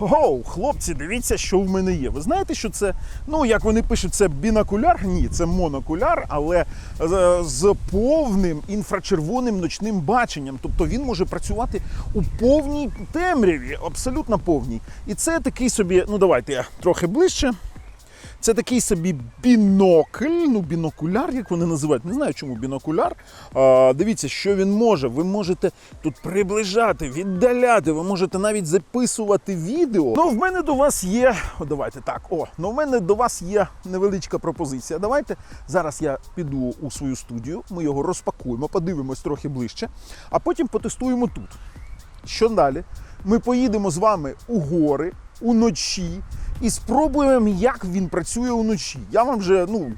Оу, хлопці, дивіться, що в мене є. Ви знаєте, що це, ну як вони пишуть, це бінокуляр? Ні, це монокуляр, але з, з повним інфрачервоним ночним баченням. Тобто він може працювати у повній темряві, абсолютно повній. І це такий собі, ну давайте я трохи ближче. Це такий собі бінокль, ну бінокуляр, як вони називають. Не знаю, чому бінокуляр. А, дивіться, що він може. Ви можете тут приближати, віддаляти, ви можете навіть записувати відео. Ну, в мене до вас є. О, давайте так. О, ну в мене до вас є невеличка пропозиція. Давайте зараз я піду у свою студію, ми його розпакуємо, подивимось трохи ближче, а потім потестуємо тут. Що далі? Ми поїдемо з вами у гори уночі і спробуємо, як він працює уночі. Я вам вже, ну.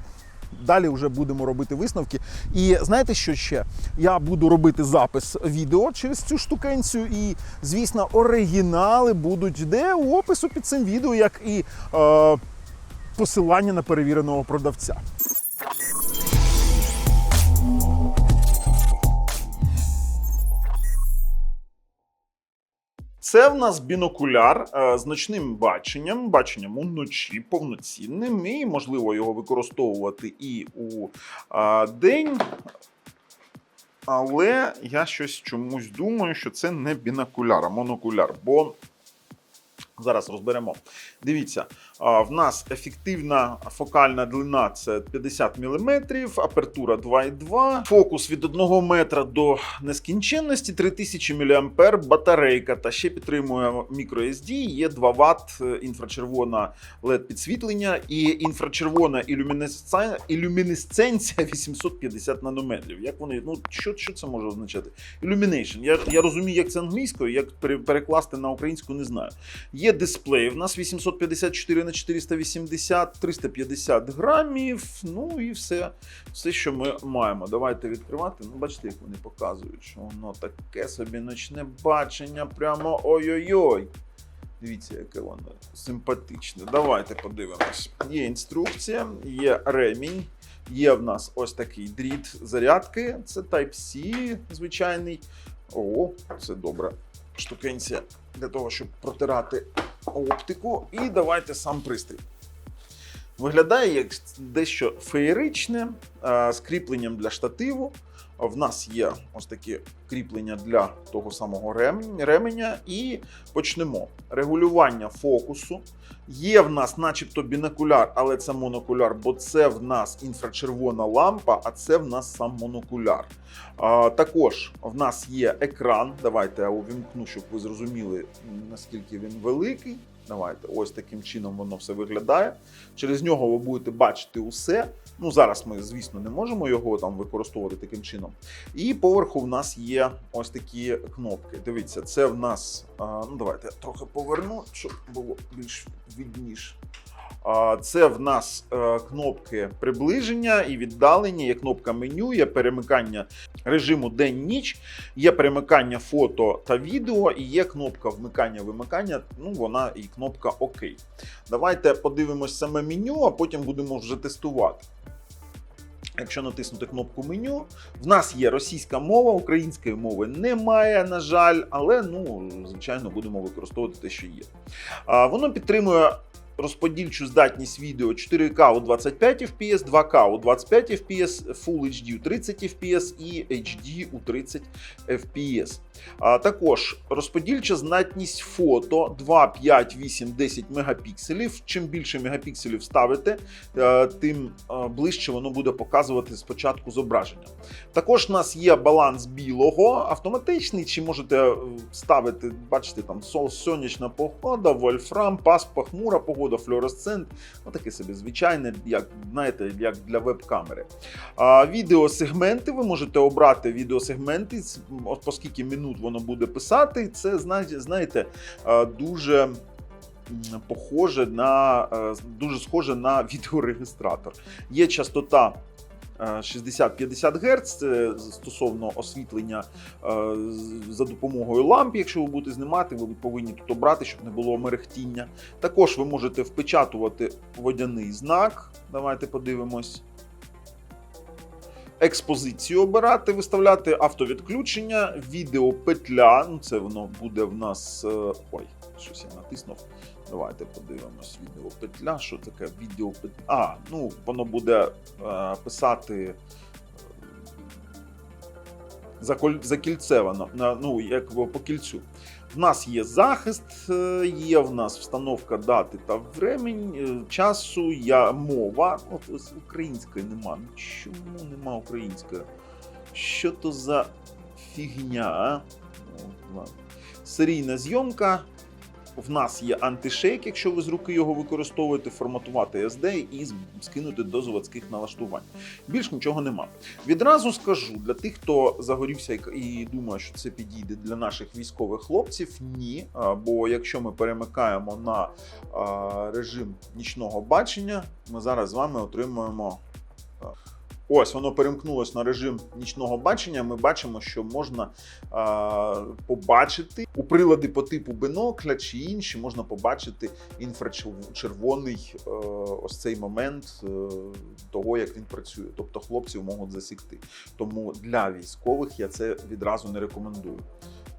Далі вже будемо робити висновки. І знаєте, що ще? Я буду робити запис відео через цю штукенцію, і, звісно, оригінали будуть де у опису під цим відео, як і е, посилання на перевіреного продавця. Це в нас бінокуляр е, з ночним баченням, баченням уночі повноцінним, і можливо його використовувати і у день. Але я щось чомусь думаю, що це не бінокуляр, а монокуляр. Бо зараз розберемо. Дивіться, в нас ефективна фокальна длина це 50 мм, апертура 2,2, фокус від 1 метра до нескінченності, 3000 мА батарейка та ще підтримує microSD, є 2 Вт інфрачервона LED підсвітлення і інфрачервона ілюмінесценція 850 нанометрів. Як вони, ну що, що це може означати? Illumination. Я, я розумію, як це англійською, як перекласти на українську, не знаю. Є дисплей. В нас 854 на 480, 350 грамів. Ну і все, все, що ми маємо. Давайте відкривати. Ну, бачите, як вони показують, що воно таке собі ночне бачення. Прямо ой-ой-ой. Дивіться, яке воно симпатичне. Давайте подивимось. Є інструкція, є ремінь. Є в нас ось такий дріт зарядки. Це Type-C звичайний. О, це добра штукенція для того, щоб протирати оптику. І давайте сам пристрій. Виглядає як дещо феєричне з кріпленням для штативу. В нас є ось такі кріплення для того самого ременя. І почнемо. Регулювання фокусу. Є в нас, начебто, бінокуляр, але це монокуляр, бо це в нас інфрачервона лампа, а це в нас сам монокуляр. А, також в нас є екран. Давайте я увімкну, щоб ви зрозуміли, наскільки він великий. Давайте, ось таким чином воно все виглядає. Через нього ви будете бачити усе. Ну, зараз ми, звісно, не можемо його там використовувати таким чином. І поверху в нас є ось такі кнопки. Дивіться, це в нас. Ну, давайте я трохи поверну, щоб було більш відніше. Це в нас е, кнопки приближення і віддалення, є кнопка меню, є перемикання режиму день-ніч, є перемикання фото та відео, і є кнопка вмикання-вимикання. Ну, вона і кнопка ОК. Давайте подивимось саме меню, а потім будемо вже тестувати. Якщо натиснути кнопку меню, в нас є російська мова, української мови немає, на жаль, але ну, звичайно, будемо використовувати те, що є. Воно підтримує розподільчу здатність відео 4К у 25 FPS, 2К у 25 FPS, Full HD у 30 FPS і HD у 30 FPS. А також розподільча здатність фото 2, 5, 8, 10 мегапікселів. Чим більше мегапікселів ставите, е, тим е, ближче воно буде показувати спочатку зображення. Також у нас є баланс білого, автоматичний, чи можете е, ставити, бачите, там сонячна погода, вольфрам, пас, похмура погода, флюоресцент. Ну, таке собі звичайне, як знаєте, як для веб-камери. А, відеосегменти ви можете обрати відеосегменти, оскільки минут воно буде писати. Це знаєте, дуже. Похоже на е, дуже схоже на відеорегістратор. Є частота 60-50 Гц стосовно освітлення е, за допомогою ламп. Якщо ви будете знімати, ви повинні тут обрати, щоб не було мерехтіння. Також ви можете впечатувати водяний знак. Давайте подивимось. Експозицію обирати, виставляти автовідключення, відеопетля. Ну, це воно буде в нас. е, Ой, щось я натиснув. Давайте подивимось відеопетля. Що таке відеопетля? А, ну воно буде е, писати заколь- закільцевано, ну, як по кільцю. В нас є захист, е, є в нас встановка дати та времень, е, часу, я мова. От ось української нема. Ну, Чому нема української? Що то за фігня? Серійна зйомка. В нас є антишейк, якщо ви з руки його використовуєте, форматувати SD і скинути до заводських налаштувань. Більш нічого нема. Відразу скажу для тих, хто загорівся і думає, що це підійде для наших військових хлопців. Ні. Бо якщо ми перемикаємо на режим нічного бачення, ми зараз з вами отримуємо. А, Ось воно перемкнулось на режим нічного бачення. Ми бачимо, що можна а, побачити у прилади по типу бинокля чи інші, можна побачити інфрачервоний е, ось цей момент е, того, як він працює. Тобто хлопців можуть засікти. Тому для військових я це відразу не рекомендую.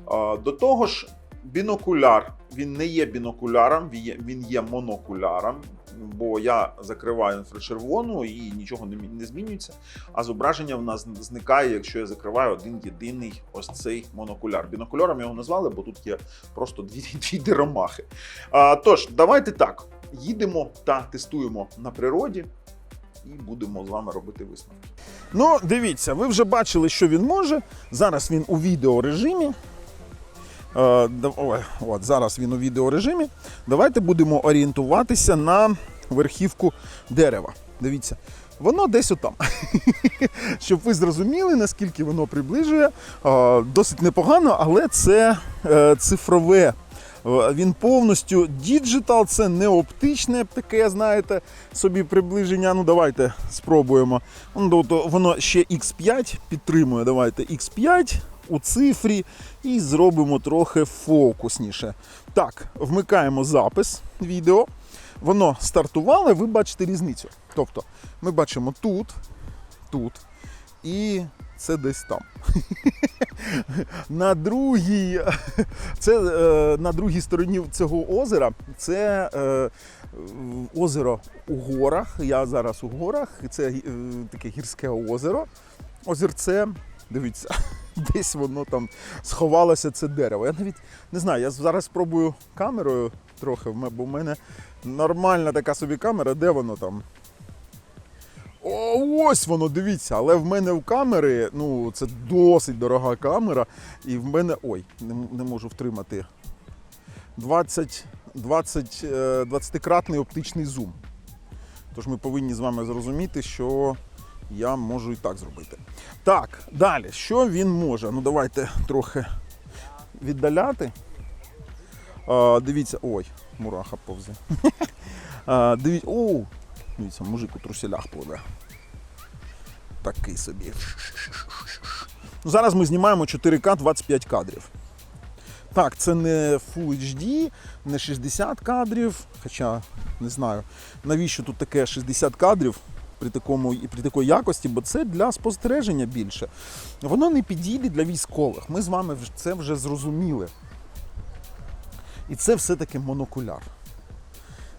А, До того ж, бінокуляр він не є бінокуляром, він є монокуляром, бо я закриваю інфрачервону і нічого не, змінюється. А зображення в нас зникає, якщо я закриваю один єдиний ось цей монокуляр. Бінокуляром його назвали, бо тут є просто дві, дві диромахи. А, тож, давайте так. Їдемо та тестуємо на природі і будемо з вами робити висновки. Ну, дивіться, ви вже бачили, що він може. Зараз він у відеорежимі. Е, от, зараз він у відеорежимі. Давайте будемо орієнтуватися на верхівку дерева. Дивіться, воно десь отам. Щоб ви зрозуміли, наскільки воно приближує. Е, Досить непогано, але це е, цифрове. Він повністю діджитал, це не оптичне таке, знаєте, собі приближення. Ну, давайте спробуємо. Ну, Воно ще X5 підтримує. Давайте X5 у цифрі і зробимо трохи фокусніше. Так, вмикаємо запис відео. Воно стартувало, ви бачите різницю. Тобто, ми бачимо тут, тут і це десь там. на другій, це е, на другій стороні цього озера це е, озеро у горах. Я зараз у горах. Це е, таке гірське озеро. Озерце, дивіться, десь воно там сховалося це дерево. Я навіть не знаю, я зараз спробую камерою трохи, бо в мене нормальна така собі камера, де воно там. О, ось воно, дивіться, але в мене в камери, ну, це досить дорога камера, і в мене. Ой, не, не можу втримати. 20, 20, е, 20-кратний оптичний зум. Тож ми повинні з вами зрозуміти, що я можу і так зробити. Так, далі, що він може? Ну, давайте трохи віддаляти. А, дивіться, ой, мураха повзе. Дивіться, о, дивіться, мужик у труселях пливе. Такий собі. Ну, зараз ми знімаємо 4К 25 кадрів. Так, це не Full HD, не 60 кадрів, хоча не знаю, навіщо тут таке 60 кадрів при, такому, при такій якості, бо це для спостереження більше. Воно не підійде для військових. Ми з вами це вже зрозуміли. І це все-таки монокуляр.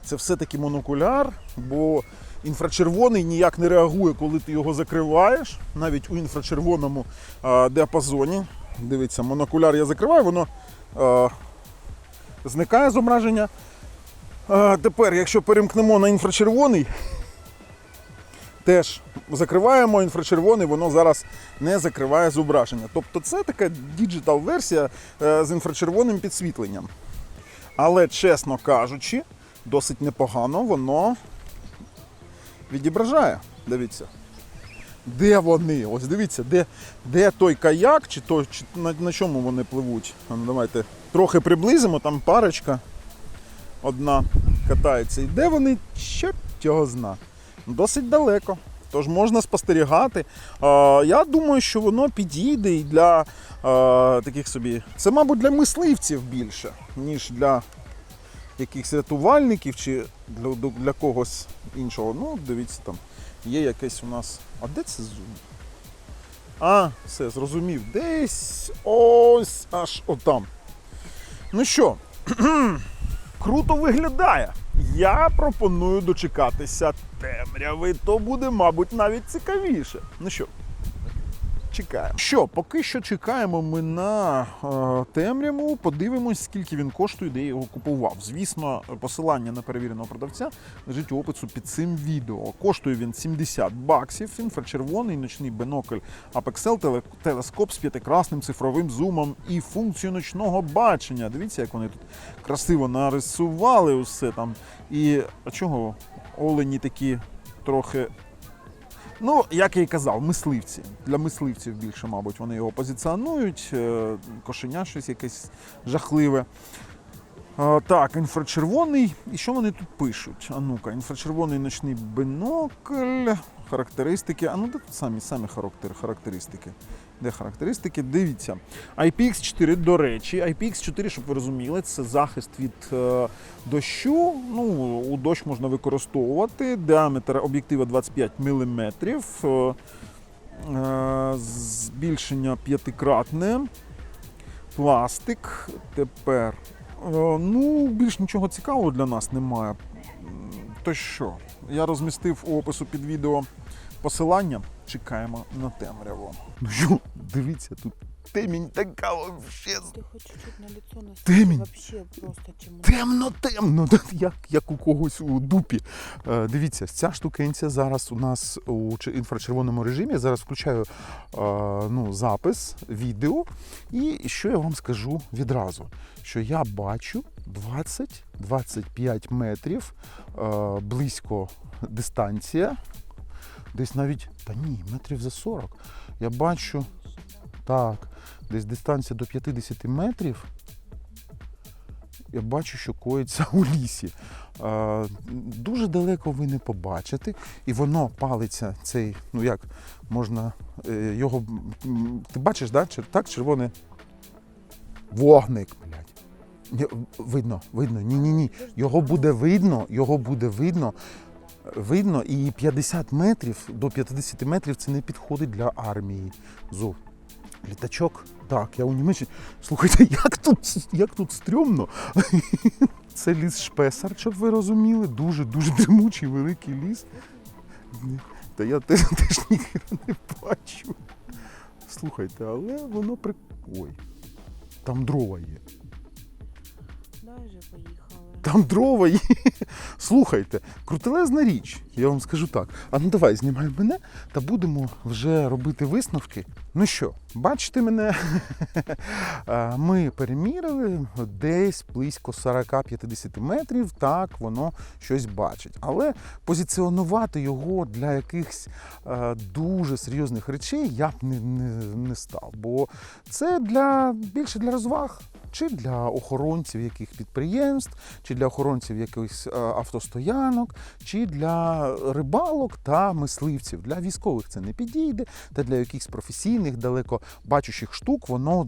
Це все-таки монокуляр, бо інфрачервоний ніяк не реагує, коли ти його закриваєш, навіть у інфрачервоному а, діапазоні. Дивіться, монокуляр я закриваю, воно а, зникає зображення. А, тепер, якщо перемкнемо на інфрачервоний, теж закриваємо інфрачервоний, воно зараз не закриває зображення. Тобто це така діджитал-версія е, з інфрачервоним підсвітленням. Але, чесно кажучи, досить непогано воно відображає. Дивіться. Де вони? Ось дивіться, де, де той каяк, чи, той, чи на, на чому вони пливуть. Ну, давайте трохи приблизимо, там парочка одна катається. І де вони? Чорт його зна. Досить далеко. Тож можна спостерігати. Я думаю, що воно підійде і для таких собі. Це, мабуть, для мисливців більше, ніж для якихось рятувальників чи для, для когось іншого. Ну, дивіться, там є якесь у нас. А де це зум? А, все, зрозумів. Десь ось аж отам. Ну що, круто виглядає. Я пропоную дочекатися темряви, то буде, мабуть, навіть цікавіше. Ну що, чекаємо. Що, поки що чекаємо ми на е, темряву, подивимось, скільки він коштує, де його купував. Звісно, посилання на перевіреного продавця лежить у опису під цим відео. Коштує він 70 баксів. Інфрачервоний ночний бинокль Apexel, телескоп з п'ятикрасним цифровим зумом і функцією ночного бачення. Дивіться, як вони тут красиво нарисували усе там. І а чого олені такі трохи Ну, як я і казав, мисливці. Для мисливців більше, мабуть, вони його позиціонують. Е, Кошеня щось якесь жахливе. Е, Так, інфрачервоний. І що вони тут пишуть? А ну-ка, інфрачервоний ночний бинокль, характеристики. А ну де тут самі, самі характер- характеристики. Де характеристики? Дивіться. IPX4, до речі, IPX4, щоб ви розуміли, це захист від е, дощу. Ну, у дощ можна використовувати. Діаметр об'єктива 25 мм. Е, е, збільшення п'ятикратне. Пластик. Тепер. Ну, більш нічого цікавого для нас немає. То що? Я розмістив у опису під відео посилання. Чекаємо на темряву. Ну що, дивіться, тут темінь така вообще Ты хоть чуть-чуть на насыпь, Темень. вообще просто чему Темно, темно, як, як у когось у дупі. Е, дивіться, ця штукенця зараз у нас у інфрачервоному режимі. Я зараз включаю е, ну, запис, відео. І що я вам скажу відразу? Що я бачу 20-25 метрів е, близько дистанція. Десь навіть, та ні, метрів за 40. Я бачу, так, десь дистанція до 50 метрів я бачу, що коїться у лісі. Е, Дуже далеко ви не побачите, і воно палиться цей, ну як можна е, його. Ти бачиш, да? так? Червоний вогник, блядь. Видно, видно. Ні, ні, ні. Його буде видно, його буде видно. Видно, і 50 метрів до 50 метрів це не підходить для армії. Зов. Літачок, так, я у Німеччині. Слухайте, як тут, як тут стрьомно. Це ліс Шпесар, щоб ви розуміли. Дуже дуже димучий великий ліс. Та я теж, теж ніхера не бачу. Слухайте, але воно при. Ой. Там дрова є. Дай же поїхали. Там дрова є. Слухайте, крутелезна річ, я вам скажу так. А ну давай, знімай мене та будемо вже робити висновки. Ну що, бачите мене? Ми перемірили десь близько 40-50 метрів. Так, воно щось бачить. Але позиціонувати його для якихось дуже серйозних речей я б не, не, не став. Бо це для більше для розваг. Чи для охоронців яких підприємств, чи для охоронців якихось е, автостоянок, чи для рибалок та мисливців. Для військових це не підійде, та для якихось професійних, далеко бачущих штук воно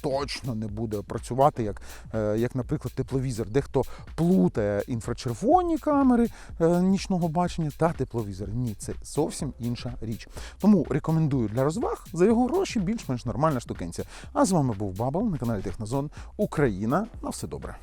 точно не буде працювати як, е, як наприклад, тепловізор. Дехто плутає інфрачервоні камери е, нічного бачення та тепловізор. Ні, це зовсім інша річ. Тому рекомендую для розваг за його гроші більш-менш нормальна штукенція. А з вами був Бабл на каналі Технозон Україна. На все добре.